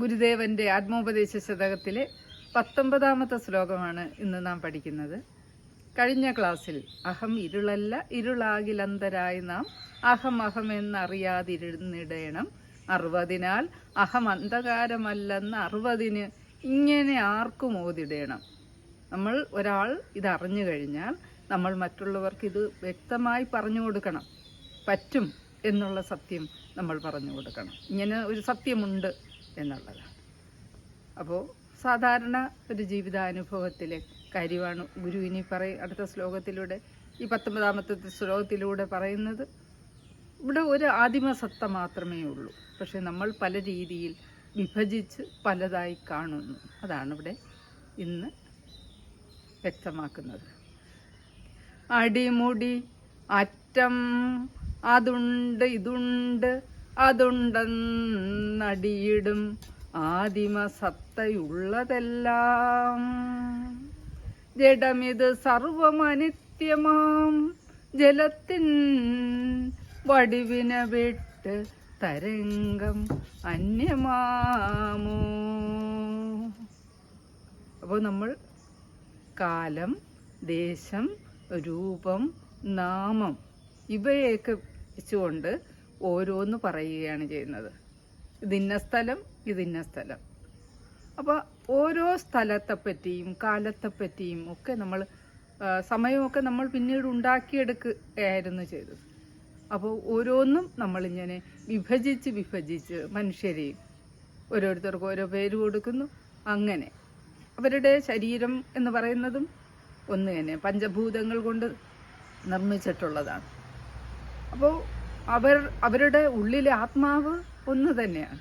ഗുരുദേവന്റെ ആത്മോപദേശ ശതകത്തിലെ പത്തൊമ്പതാമത്തെ ശ്ലോകമാണ് ഇന്ന് നാം പഠിക്കുന്നത്. കഴിഞ്ഞ ക്ലാസ്സിൽ അഹം ഇരുളല്ല ഇരുളാകിലന്തരായി നാം അഹം അഹം എന്നറിയാതിരുന്നിടേണം അറുപതിനാൽ അഹം അന്ധകാരമല്ലെന്ന് അറുപതിന് ഇങ്ങനെ ആർക്കും ഓതിടേണം. നമ്മൾ ഒരാൾ ഇത് അറിഞ്ഞു കഴിഞ്ഞാൽ നമ്മൾ മറ്റുള്ളവർക്ക് ഇത് വ്യക്തമായി പറഞ്ഞു കൊടുക്കണം. പറ്റും എന്നുള്ള സത്യം നമ്മൾ പറഞ്ഞു കൊടുക്കണം. ഇങ്ങനെ ഒരു സത്യമുണ്ട്. എന്നുള്ളതാണ്. അപ്പോൾ സാധാരണ ഒരു ജീവിതാനുഭവത്തിലെ കാര്യമാണ് ഗുരു ഇനി പറയും അടുത്ത ശ്ലോകത്തിലൂടെ ഈ പത്തൊമ്പതാമത്തെ ശ്ലോകത്തിലൂടെ പറയുന്നത്. ഇവിടെ ഒരു ആദിമസത്ത മാത്രമേ ഉള്ളൂ. പക്ഷെ നമ്മൾ പല രീതിയിൽ വിഭജിച്ച് പലതായി കാണുന്നു. അതാണ് ഇവിടെ ഇന്ന് വ്യക്തമാക്കുന്നത്. അടിമുടി അറ്റം അതുണ്ട് ഇതുണ്ട് അതുണ്ടെന്നടിയിടും ആദിമ സത്തയുള്ളതെല്ലാം. ജഡമിത് സർവമനിത്യമാം ജലത്തിൻ വടിവിനെ വിട്ട് തരംഗം അന്യമാമോ. അപ്പോൾ നമ്മൾ കാലം ദേശം രൂപം നാമം ഇവയൊക്കെ വെച്ചുകൊണ്ട് ഓരോന്ന് പറയുകയാണ് ചെയ്യുന്നത്. ഇതിന്ന സ്ഥലം ഇതിന്ന സ്ഥലം. അപ്പോൾ ഓരോ സ്ഥലത്തെപ്പറ്റിയും കാലത്തെപ്പറ്റിയും കാലത്തെ പറ്റിയും ഒക്കെ നമ്മൾ സമയമൊക്കെ നമ്മൾ പിന്നീട് ഉണ്ടാക്കിയെടുക്കുകയായിരുന്നു ചെയ്തത്. അപ്പോൾ ഓരോന്നും നമ്മളിങ്ങനെ വിഭജിച്ച് വിഭജിച്ച് മനുഷ്യരെയും ഓരോരുത്തർക്കും ഓരോ പേര് കൊടുക്കുന്നു. അങ്ങനെ അവരുടെ ശരീരം എന്ന് പറയുന്നതും ഒന്ന് തന്നെ പഞ്ചഭൂതങ്ങൾ കൊണ്ട് നിർമ്മിച്ചിട്ടുള്ളതാണ്. അപ്പോൾ അവർ അവരുടെ ഉള്ളിലെ ആത്മാവ് ഒന്ന് തന്നെയാണ്.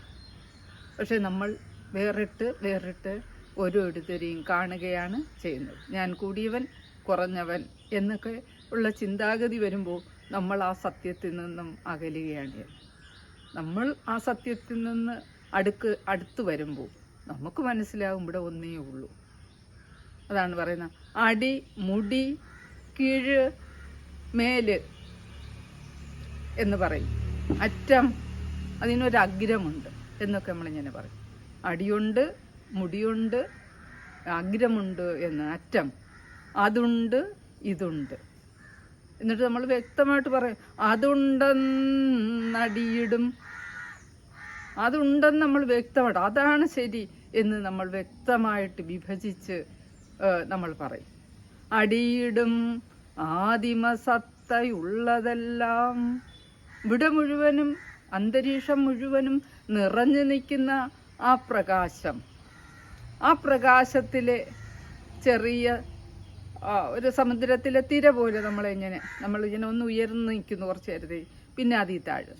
പക്ഷെ നമ്മൾ വേറിട്ട് വേറിട്ട് ഓരോരുത്തരെയും കാണുകയാണ് ചെയ്യുന്നത്. ഞാൻ കൂടിയവൻ കുറഞ്ഞവൻ എന്നൊക്കെ ഉള്ള ചിന്താഗതി വരുമ്പോൾ നമ്മൾ ആ സത്യത്തിൽ നിന്നും അകലുകയാണ്. നമ്മൾ ആ സത്യത്തിൽ നിന്ന് അടുക്ക് അടുത്ത് വരുമ്പോൾ നമുക്ക് മനസ്സിലാവും ഇവിടെ ഒന്നേ ഉള്ളൂ. അതാണ് പറയുന്നത്. അടി മുടി കീഴ് മേൽ എന്ന് പറയും. അറ്റം അതിനൊരു അഗ്രമുണ്ട് എന്നൊക്കെ നമ്മളിങ്ങനെ പറയും. അടിയുണ്ട് മുടിയുണ്ട് അഗ്രമുണ്ട് എന്ന് അറ്റം. അതുണ്ട് ഇതുണ്ട്. എന്നിട്ട് നമ്മൾ വ്യക്തമായിട്ട് പറയും അതുണ്ടെന്നടിയിടും. അതുണ്ടെന്ന് നമ്മൾ വ്യക്തമായിട്ട് അതാണ് ശരി എന്ന് നമ്മൾ വ്യക്തമായിട്ട് വിഭജിച്ച് നമ്മൾ പറയും. അടിയിടും ആദിമ സത്തയുള്ളതെല്ലാം ഇവിടെ മുഴുവനും അന്തരീക്ഷം മുഴുവനും നിറഞ്ഞു നിൽക്കുന്ന ആ പ്രകാശം. ആ പ്രകാശത്തിലെ ചെറിയ ഒരു സമുദ്രത്തിലെ തിര പോലെ നമ്മളിങ്ങനെ നമ്മളിങ്ങനെ ഒന്ന് ഉയർന്നു നിൽക്കുന്നു കുറച്ച് നേരത്തെ പിന്നെ അതീ താഴെ.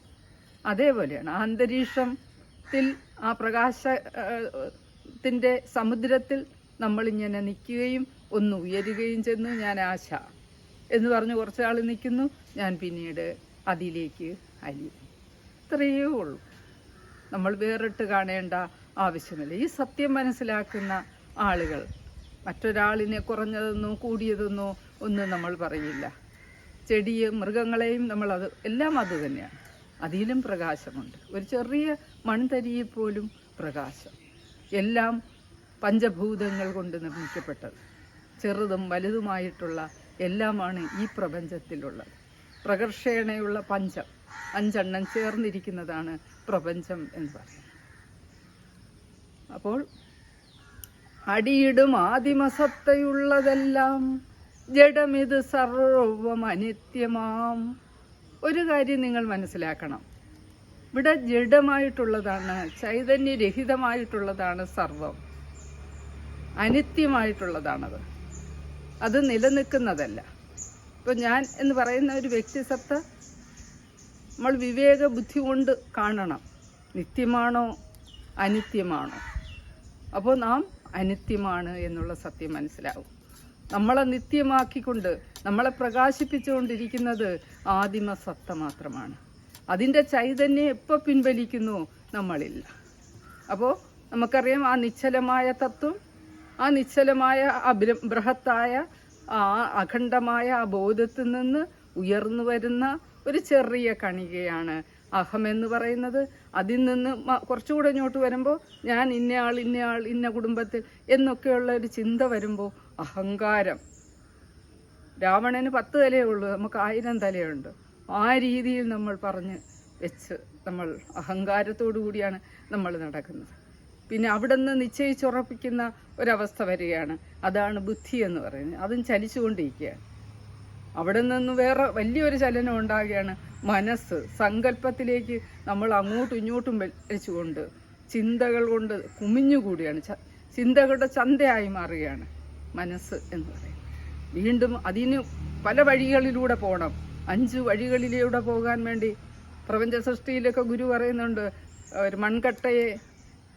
അതേപോലെയാണ് അന്തരീക്ഷത്തിൽ ആ പ്രകാശത്തിന്റെ സമുദ്രത്തിൽ നമ്മളിങ്ങനെ നിൽക്കുകയും ഒന്ന് ഉയരുകയും ചെന്നു ഞാൻ ആശ എന്ന് പറഞ്ഞ് കുറച്ച് ആൾ നിൽക്കുന്നു. ഞാൻ പിന്നീട് അതിലേക്ക് അലിയും ഇത്രയേ ഉള്ളൂ. നമ്മൾ വേറിട്ട് കാണേണ്ട ആവശ്യമില്ല. ഈ സത്യം മനസ്സിലാക്കുന്ന ആളുകൾ മറ്റൊരാളിനെ കുറഞ്ഞതെന്നോ കൂടിയതെന്നോ ഒന്നും നമ്മൾ പറയില്ല. ചെടിയെ മൃഗങ്ങളെയും നമ്മൾ അത് എല്ലാം അത് തന്നെയാണ്. അതിലും പ്രകാശമുണ്ട്. ഒരു ചെറിയ മൺതരിയെ പോലും പ്രകാശം. എല്ലാം പഞ്ചഭൂതങ്ങൾ കൊണ്ട് നിർമ്മിക്കപ്പെട്ടത്. ചെറുതും വലുതുമായിട്ടുള്ള എല്ലാമാണ് ഈ പ്രപഞ്ചത്തിലുള്ളത്. പ്രകർഷേണയുള്ള പഞ്ചം. അഞ്ചെണ്ണം ചേർന്നിരിക്കുന്നതാണ് പ്രപഞ്ചം എന്ന് പറയുന്നത്. അപ്പോൾ അടിയിടും ആദിമസത്തയുള്ളതെല്ലാം ജഡമിത് സർവം അനിത്യമാം ഒരു കാര്യം നിങ്ങൾ മനസ്സിലാക്കണം. ഇവിടെ ജഡമായിട്ടുള്ളതാണ് ചൈതന്യരഹിതമായിട്ടുള്ളതാണ് സർവം. അനിത്യമായിട്ടുള്ളതാണത്. അത് നിലനിൽക്കുന്നതല്ല. ഇപ്പോൾ ഞാൻ എന്ന് പറയുന്ന ഒരു വ്യക്തിസത്ത നമ്മൾ വിവേക ബുദ്ധി കൊണ്ട് കാണണം. നിത്യമാണോ? അനിത്യമാണോ? അപ്പോൾ നാം അനിത്യമാണ് എന്നുള്ള സത്യം മനസ്സിലാവും. നമ്മളെ നിത്യമാക്കിക്കൊണ്ട് നമ്മളെ പ്രകാശിപ്പിച്ചുകൊണ്ടിരിക്കുന്നത് ആദിമ സത്ത മാത്രമാണ്. അതിന്റെ ചൈതന്യം എപ്പോൾ പിൻവലിക്കുന്നു? നമ്മളില്ല. അപ്പോൾ നമുക്കറിയാം ആ നിശ്ചലമായ തത്വം ആ നിശ്ചലമായ ആ ബൃഹത്തായ ആ അഖണ്ഡമായ ആ ബോധത്തിൽ നിന്ന് ഉയർന്നു വരുന്ന ഒരു ചെറിയ കണികയാണ് അഹം എന്ന് പറയുന്നത്. അതിൽ നിന്ന് കുറച്ചുകൂടെ ഇങ്ങോട്ട് വരുമ്പോൾ ഞാൻ ഇന്നയാൾ ഇന്നയാൾ ഇന്ന കുടുംബത്തിൽ എന്നൊക്കെയുള്ള ഒരു ചിന്ത വരുമ്പോൾ അഹങ്കാരം. രാവണന് പത്ത് തലയേ ഉള്ളൂ നമുക്ക് ആയിരം തലയുണ്ട്. ആ രീതിയിൽ നമ്മൾ പറഞ്ഞ് വെച്ച് നമ്മൾ അഹങ്കാരത്തോടു കൂടിയാണ് നമ്മൾ നടക്കുന്നത്. പിന്നെ അവിടെ നിന്ന് നിശ്ചയിച്ചുറപ്പിക്കുന്ന ഒരവസ്ഥ വരികയാണ്. അതാണ് ബുദ്ധി എന്ന് പറയുന്നത്. അതും ചലിച്ചുകൊണ്ടിരിക്കുകയാണ്. അവിടെ നിന്ന് വേറെ വലിയൊരു ചലനം ഉണ്ടാകുകയാണ് മനസ്സ്. സങ്കല്പത്തിലേക്ക് നമ്മൾ അങ്ങോട്ടും ഇങ്ങോട്ടും വലിച്ചുകൊണ്ട് ചിന്തകൾ കൊണ്ട് കുമിഞ്ഞുകൂടിയാണ് ചിന്തകളുടെ ചന്തയായി മാറുകയാണ് മനസ്സ് എന്ന് പറയുന്നത്. വീണ്ടും അതിന് പല വഴികളിലൂടെ പോകണം. അഞ്ച് വഴികളിലൂടെ പോകാൻ വേണ്ടി പ്രപഞ്ച സൃഷ്ടിയിലൊക്കെ ഗുരു പറയുന്നുണ്ട് ഒരു മൺകട്ടയെ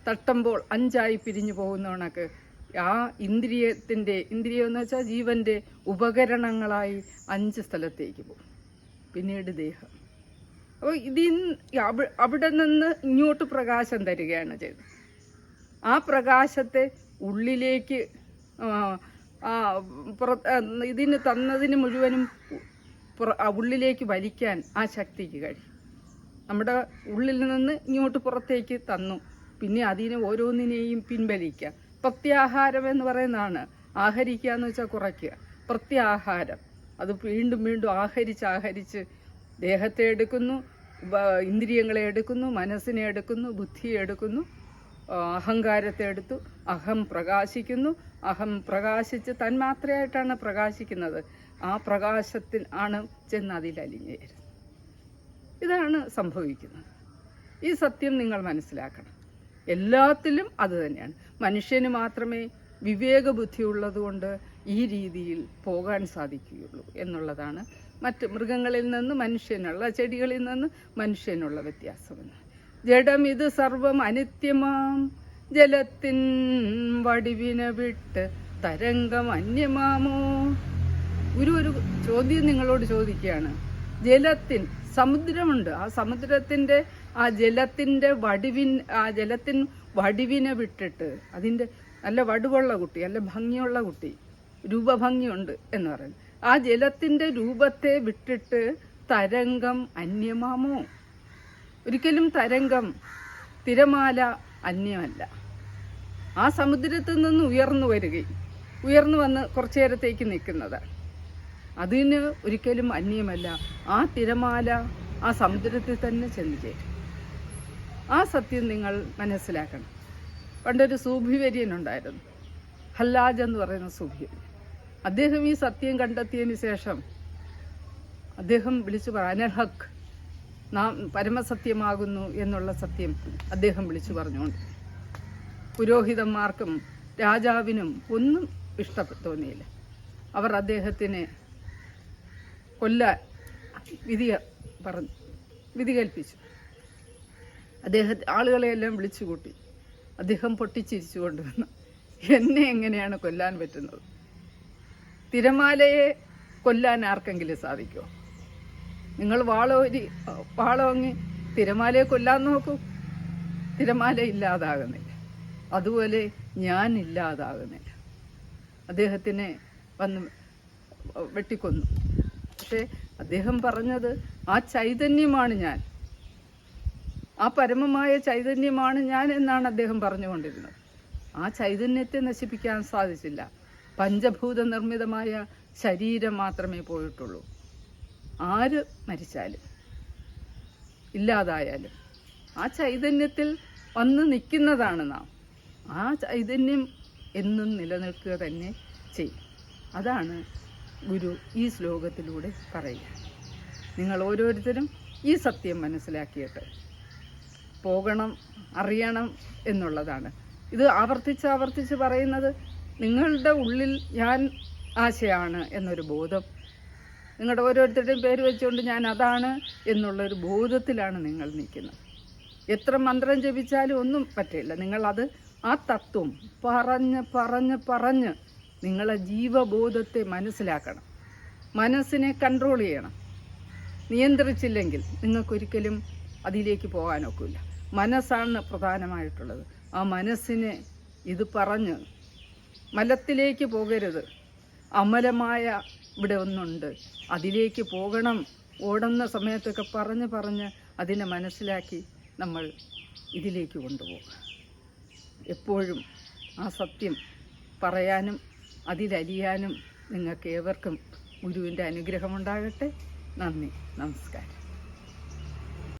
തട്ടുമ്പോൾ അഞ്ചായി പിരിഞ്ഞു പോകുന്ന കണക്ക്. ആ ഇന്ദ്രിയത്തിന്റെ ഇന്ദ്രിയം എന്ന് വെച്ചാൽ ജീവന്റെ ഉപകരണങ്ങളായി അഞ്ച് സ്ഥലത്തേക്ക് പോകും. പിന്നീട് ദേഹം. അപ്പോൾ ഇതിൽ അവ- അവിടെ നിന്ന് ഇങ്ങോട്ട് പ്രകാശം തരികയാണ് ചെയ്തത്. ആ പ്രകാശത്തെ ഉള്ളിലേക്ക് ഇതിന് തന്നതിന് മുഴുവനും ഉള്ളിലേക്ക് വലിക്കാൻ ആ ശക്തിക്ക് കഴിയും. നമ്മുടെ ഉള്ളിൽ നിന്ന് ഇങ്ങോട്ട് പുറത്തേക്ക് തന്നു. പിന്നെ അതിനെ ഓരോന്നിനെയും പിൻവലിക്കുക. പ്രത്യാഹാരം എന്ന് പറയുന്നതാണ്. ആഹരിക്കുക എന്ന് വെച്ചാൽ കുറയ്ക്കുക. പ്രത്യാഹാരം. അത് വീണ്ടും വീണ്ടും ആഹരിച്ച് ആഹരിച്ച് ദേഹത്തെ എടുക്കുന്നു ഇന്ദ്രിയങ്ങളെ എടുക്കുന്നു മനസ്സിനെ എടുക്കുന്നു ബുദ്ധിയെ എടുക്കുന്നു അഹങ്കാരത്തെ എടുത്തു അഹം പ്രകാശിക്കുന്നു. അഹം പ്രകാശിച്ച് തന്മാത്രയായിട്ടാണ് പ്രകാശിക്കുന്നത്. ആ പ്രകാശത്തിൽ ആണ് ചെന്ന് അതിൽ അലിഞ്ഞു ഇതാണ് സംഭവിക്കുന്നത്. ഈ സത്യം നിങ്ങൾ മനസ്സിലാക്കണം. എല്ലാത്തിലും അത് തന്നെയാണ്. മനുഷ്യന് മാത്രമേ വിവേക ബുദ്ധി ഉള്ളതുകൊണ്ട് ഈ രീതിയിൽ പോകാൻ സാധിക്കുകയുള്ളൂ എന്നുള്ളതാണ്. മറ്റ് മൃഗങ്ങളിൽ നിന്ന് മനുഷ്യനുള്ള ചെടികളിൽ നിന്ന് മനുഷ്യനുള്ള വ്യത്യാസമെന്ന് ജഡം ഇത് സർവം അനിത്യമാം. ജലത്തിൻ വടിവിനെ വിട്ട് തരംഗം അന്യമാമോ? ഒരു ഒരു ചോദ്യം നിങ്ങളോട് ചോദിക്കുകയാണ്. ജലത്തിൻ സമുദ്രമുണ്ട്. ആ സമുദ്രത്തിന്റെ ആ ജലത്തിന്റെ വടിവിൻ ആ ജലത്തിൻ വടിവിനെ വിട്ടിട്ട് അതിന്റെ നല്ല വടുവുള്ള കുട്ടി നല്ല ഭംഗിയുള്ള കുട്ടി രൂപഭംഗിയുണ്ട് എന്ന് പറയുന്നത് ആ ജലത്തിന്റെ രൂപത്തെ വിട്ടിട്ട് തരംഗം അന്യമാമോ? ഒരിക്കലും തരംഗം തിരമാല അന്യമല്ല. ആ സമുദ്രത്തിൽ നിന്ന് ഉയർന്നു വരികയും ഉയർന്നു വന്ന് കുറച്ചു നേരത്തേക്ക് നിൽക്കുന്നത്. അതിന് ഒരിക്കലും അന്യമല്ല. ആ തിരമാല ആ സമുദ്രത്തിൽ തന്നെ ചെന്ന് ചേരും. ആ സത്യം നിങ്ങൾ മനസ്സിലാക്കണം. പണ്ടൊരു സൂഫിവര്യനുണ്ടായിരുന്നു ഹല്ലാജ് എന്ന് പറയുന്ന സൂഭിവര്യൻ അദ്ദേഹം ഈ സത്യം കണ്ടെത്തിയതിന് ശേഷം അദ്ദേഹം വിളിച്ചു പറ അനൽഹക്ക് നാം പരമസത്യമാകുന്നു എന്നുള്ള സത്യം അദ്ദേഹം വിളിച്ചു പറഞ്ഞുകൊണ്ട്. പുരോഹിതന്മാർക്കും രാജാവിനും ഒന്നും ഇഷ്ടപ്പെട്ടു തോന്നിയില്ല. അവർ അദ്ദേഹത്തിനെ കൊല്ല വിധി പറഞ്ഞു വിധി കൽപ്പിച്ചു അദ്ദേഹം ആളുകളെയെല്ലാം വിളിച്ചു കൂട്ടി അദ്ദേഹം പൊട്ടിച്ചിരിച്ചു കൊണ്ടുവന്നു. എന്നെ എങ്ങനെയാണ് കൊല്ലാൻ പറ്റുന്നത്? തിരമാലയെ കൊല്ലാൻ ആർക്കെങ്കിലും സാധിക്കുമോ നിങ്ങൾ വാളോരി വാളോങ്ങി തിരമാലയെ കൊല്ലാൻ നോക്കൂ. തിരമാല ഇല്ലാതാകുന്നില്ല. അതുപോലെ ഞാൻ ഇല്ലാതാകുന്നില്ല. അദ്ദേഹത്തിനെ വന്ന് വെട്ടിക്കൊന്നു. പക്ഷേ അദ്ദേഹം പറഞ്ഞത് ആ ചൈതന്യമാണ് ഞാൻ. ആ പരമമായ ചൈതന്യമാണ് ഞാൻ എന്നാണ് അദ്ദേഹം പറഞ്ഞുകൊണ്ടിരുന്നത്. ആ ചൈതന്യത്തെ നശിപ്പിക്കാൻ സാധിച്ചില്ല. പഞ്ചഭൂത നിർമ്മിതമായ ശരീരം മാത്രമേ പോയിട്ടുള്ളൂ. ആര് മരിച്ചാലും ഇല്ലാതായാലും ആ ചൈതന്യത്തിൽ വന്ന് നിൽക്കുന്നതാണ് നാം. ആ ചൈതന്യം എന്നും നിലനിൽക്കുക തന്നെ ചെയ്യും. അതാണ് ഗുരു ഈ ശ്ലോകത്തിലൂടെ പറയുക. നിങ്ങൾ ഓരോരുത്തരും ഈ സത്യം മനസ്സിലാക്കിയിട്ട് പോകണം അറിയണം എന്നുള്ളതാണ്. ഇത് ആവർത്തിച്ച് ആവർത്തിച്ച് പറയുന്നത് നിങ്ങളുടെ ഉള്ളിൽ ഞാൻ ആശയാണ് എന്നൊരു ബോധം. നിങ്ങളുടെ ഓരോരുത്തരുടെയും പേര് വെച്ചുകൊണ്ട് ഞാൻ അതാണ് എന്നുള്ളൊരു ബോധത്തിലാണ് നിങ്ങൾ നിൽക്കുന്നത്. എത്ര മന്ത്രം ജപിച്ചാലും ഒന്നും പറ്റില്ല. നിങ്ങളത് ആ തത്വം പറഞ്ഞ് പറഞ്ഞ് പറഞ്ഞ് നിങ്ങളെ ജീവബോധത്തെ മനസ്സിലാക്കണം. മനസ്സിനെ കൺട്രോൾ ചെയ്യണം. നിയന്ത്രിച്ചില്ലെങ്കിൽ നിങ്ങൾക്കൊരിക്കലും അതിലേക്ക് പോകാനൊക്കില്ല. മനസ്സാണ് പ്രധാനമായിട്ടുള്ളത്. ആ മനസ്സിനെ ഇത് പറഞ്ഞ് മലത്തിലേക്ക് പോകരുത്. അമലമായ ഇവിടെ ഒന്നുണ്ട്. അതിലേക്ക് പോകണം. ഓടുന്ന സമയത്തൊക്കെ പറഞ്ഞ് പറഞ്ഞ് അതിനെ മനസ്സിലാക്കി നമ്മൾ ഇതിലേക്ക് കൊണ്ടുപോകുക എപ്പോഴും ആ സത്യം പറയാനും അതിലരിയാനും നിങ്ങൾക്ക് ഏവർക്കും ഗുരുവിന്റെ അനുഗ്രഹമുണ്ടാകട്ടെ. നന്ദി. നമസ്കാരം.